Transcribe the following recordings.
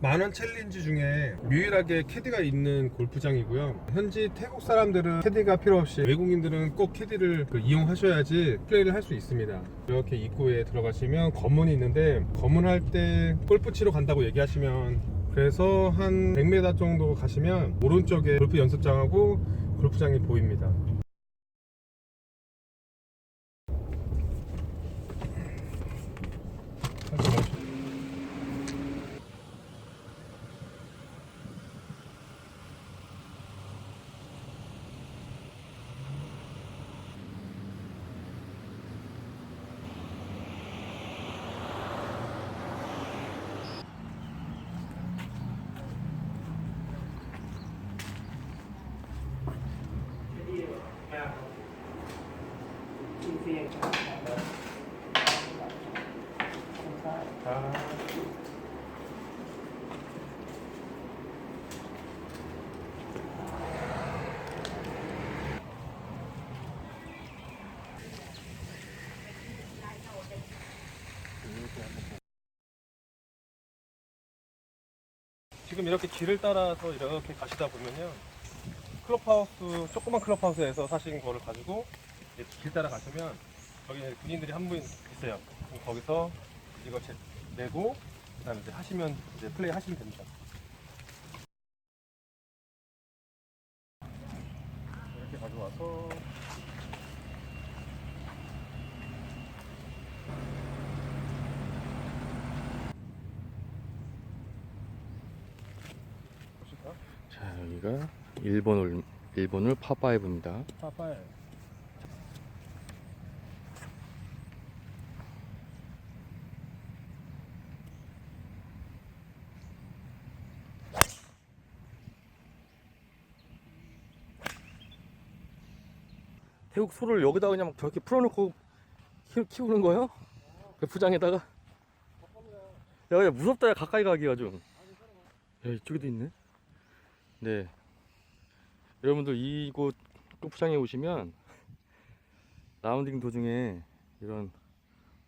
만원 챌린지 중에 유일하게 캐디가 있는 골프장이고요. 현지 태국 사람들은 캐디가 필요 없이 외국인들은 꼭 캐디를 그 이용하셔야지 플레이를 할 수 있습니다. 이렇게 입구에 들어가시면 검문이 있는데 검문할 때 골프 치러 간다고 얘기하시면 그래서 한 100m 정도 가시면 오른쪽에 골프 연습장하고 골프장이 보입니다. 지금 이렇게 길을 따라서 이렇게 가시다 보면요. 클럽하우스, 조그만 클럽하우스에서 사신 거를 가지고 이제 길 따라 가시면 거기 군인들이 한 분 있어요. 거기서 이거 제, 내고 그다음에 이제 하시면 이제 플레이 하시면 됩니다. 이렇게 가져와서 보실까? 자 여기가 일본 올 일본 홀 파5입니다. 파파에 태국 소를 여기다 그냥 막 저렇게 풀어놓고 키, 키우는 거예요? 그 부장에다가 야, 야 무섭다 야 가까이 가기가 좀. 야 이쪽에도 있네. 네. 여러분들 이곳 골프장에 오시면 라운딩 도중에 이런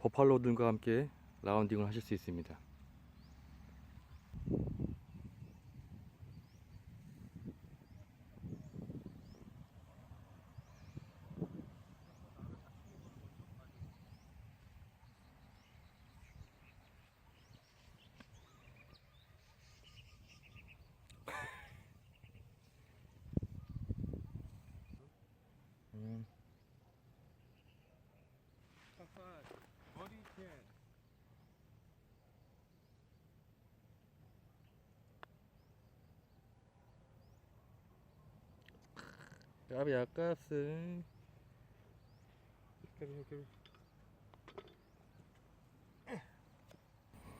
버팔로들과 함께 라운딩을 하실 수 있습니다. 음. 파파 머리 캔 까비 아까스. 캐리 캐리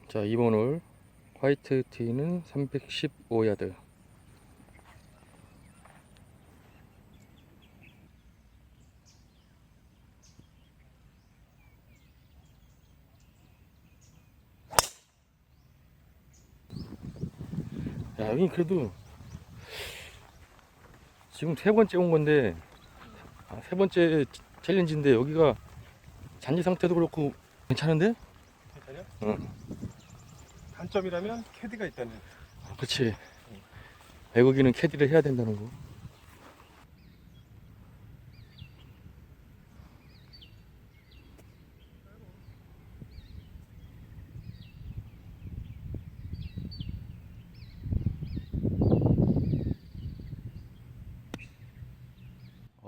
자, 이번 홀 화이트 티는 315야드. 야, 여기 그래도 지금 세 번째 온 건데 아, 세 번째 챌린지인데 여기가 잔디 상태도 그렇고 괜찮은데? 괜찮냐? 응. 단점이라면 캐디가 있다는 아, 그치. 외국인은 캐디를 해야 된다는 거.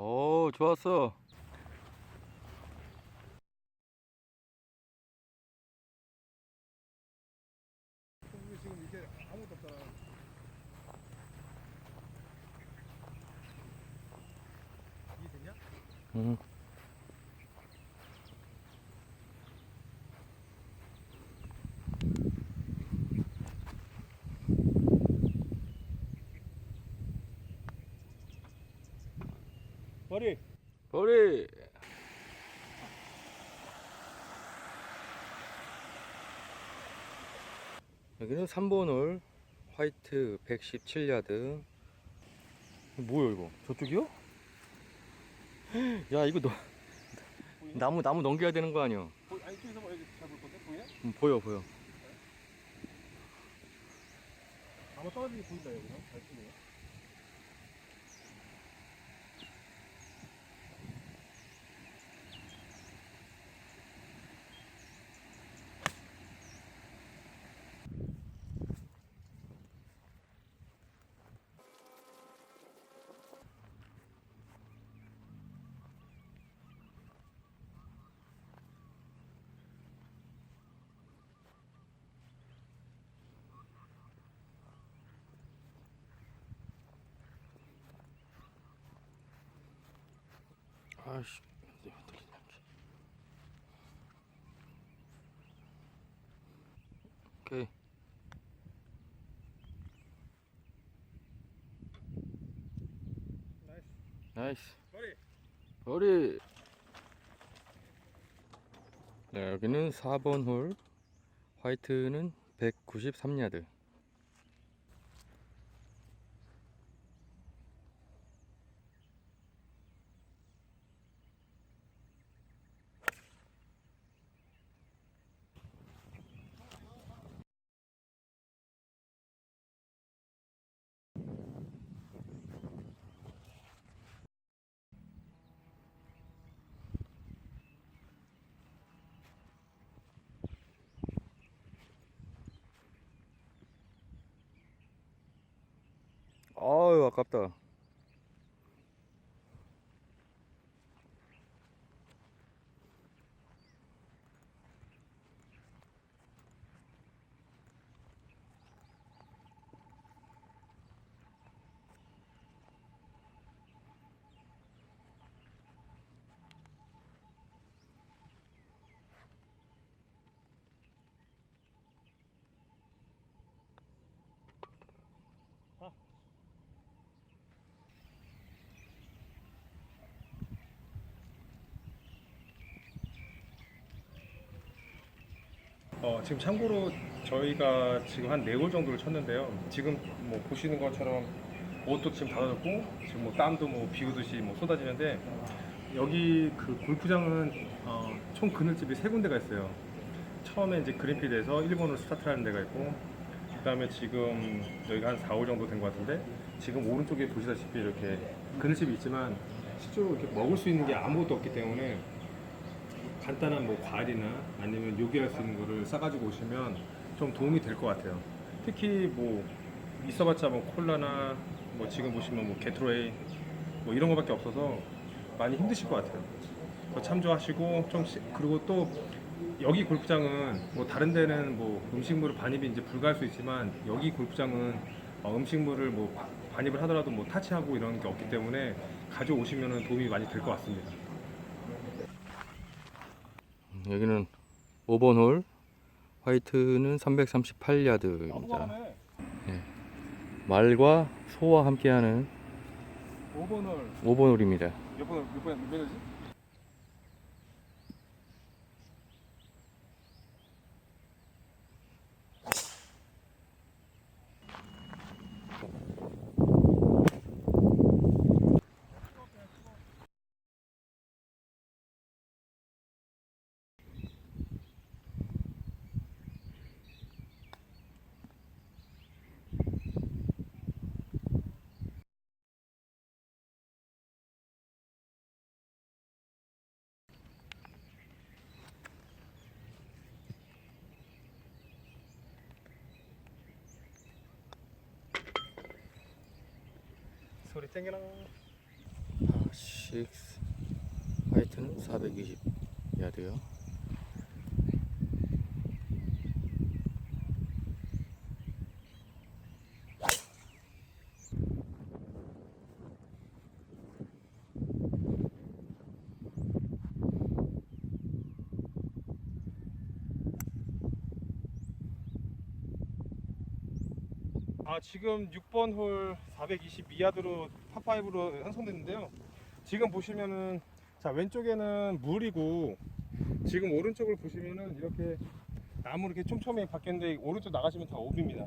오, 좋았어. 지금 이게 아무것도 없잖아 이해됐냐? 응. 머리 머리. 여기는 3번 홀 화이트 117야드. 뭐야 이거? 저쪽이요? 야 이거 너 나무 나무 넘겨야 되는 거 아니야? 보, 아니 쪽에서 뭐 여기 잡을 건데 보여? 음, 보여 보여. 아마 떨어지게 보인다 여기서 잘 치네요. 들리냐 오케이. 나이스. 나이스. 머리. 머리. 네, 여기는 4번 홀. 화이트는 193야드 아유 아깝다 어, 지금 참고로 저희가 지금 한네골 정도를 쳤는데요. 지금 뭐 보시는 것처럼 옷도 지금 닫아졌고 지금 뭐 땀도 뭐 비 오듯이 뭐 쏟아지는데 여기 그 골프장은 어, 총 그늘집이 세 군데가 있어요. 처음에 이제 그린필드에서 일본으로 스타트하는 데가 있고 그다음에 지금 여기가 한 4, 5 정도 된 것 같은데 지금 오른쪽에 보시다시피 이렇게 그늘집이 있지만 실제로 이렇게 먹을 수 있는 게 아무것도 없기 때문에 간단한 뭐 과일이나 아니면 요기할 수 있는 거를 싸가지고 오시면 좀 도움이 될 것 같아요. 특히 뭐 있어봤자 뭐 콜라나 뭐 지금 보시면 뭐 게토레이 뭐 이런 거밖에 없어서 많이 힘드실 것 같아요. 그거 참조하시고 좀 시- 그리고 또 여기 골프장은 뭐 다른 데는 뭐 음식물을 반입이 이제 불가할 수 있지만 여기 골프장은 어, 음식물을 뭐 바- 반입을 하더라도 뭐 타치하고 이런 게 없기 때문에 가져오시면 도움이 많이 될 것 같습니다. 여기는 5번 홀 화이트는 338야드입니다. 말과 소와 함께하는 5번을 5번 홀입니다. 몇 번, 몇 번, 몇 번이지? 소리 땡겨라. 파6 화이트는 420 야드요 아 지금 6번 홀 422 야드로 파5로 형성됐는데요. 지금 보시면은 자 왼쪽에는 물이고 지금 오른쪽을 보시면은 이렇게 나무 이렇게 촘촘히 바뀌었는데 오른쪽 나가시면 다 오비입니다.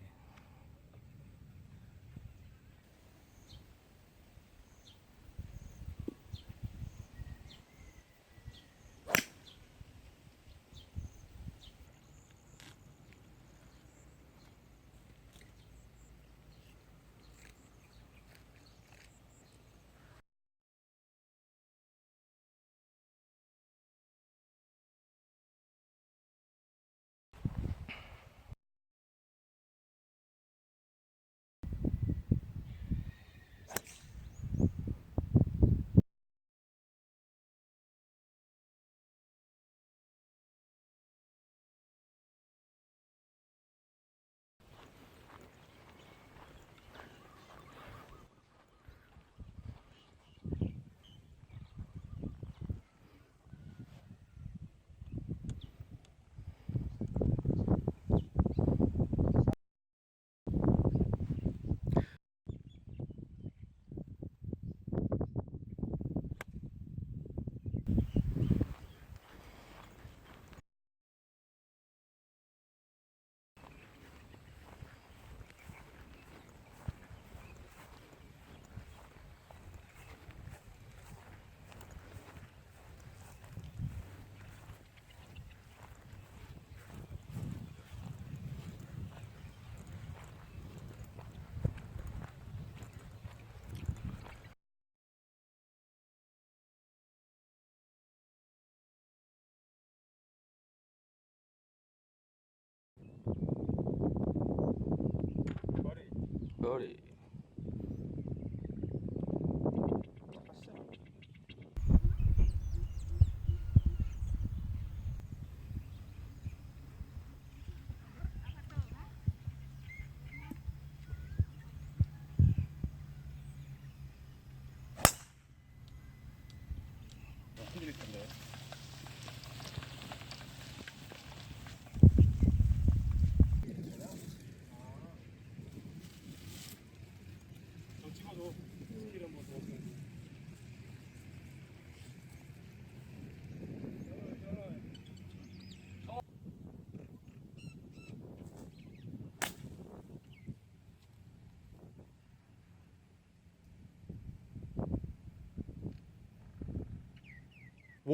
버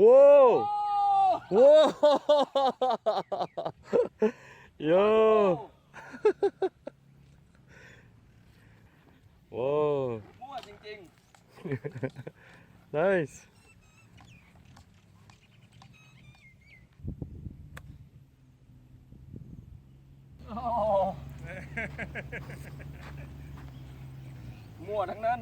ว้าวว้าวโยว้าวมั่วจริงๆ nice มั่วทั้งนั้น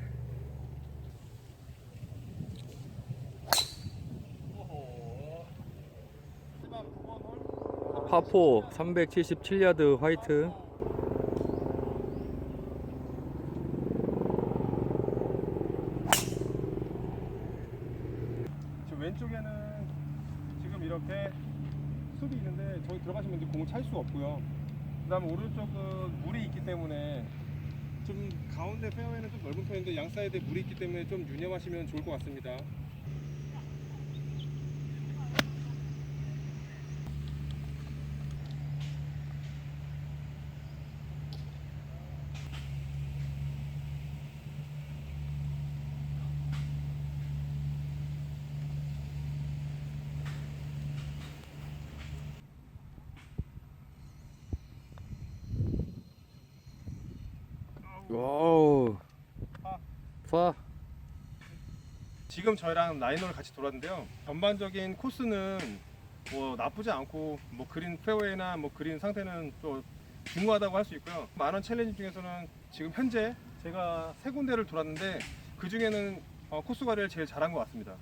파포 377야드 화이트. 저 왼쪽에는 지금 이렇게 숲이 있는데 저기 들어가시면 이제 공을 찰 수가 없고요. 그 다음에 오른쪽은 물이 있기 때문에 좀 가운데 페어웨이는 좀 넓은 편인데 양 사이드에 물이 있기 때문에 좀 유념하시면 좋을 것 같습니다. 와우. 아. 파. 지금 저희랑 라이너를 같이 돌았는데요. 전반적인 코스는 뭐 나쁘지 않고 뭐 그린 페어웨이나 뭐 그린 상태는 또 중후하다고 할 수 있고요. 만원 챌린지 중에서는 지금 현재 제가 세 군데를 돌았는데 그 중에는 어, 코스 관리를 제일 잘한 것 같습니다.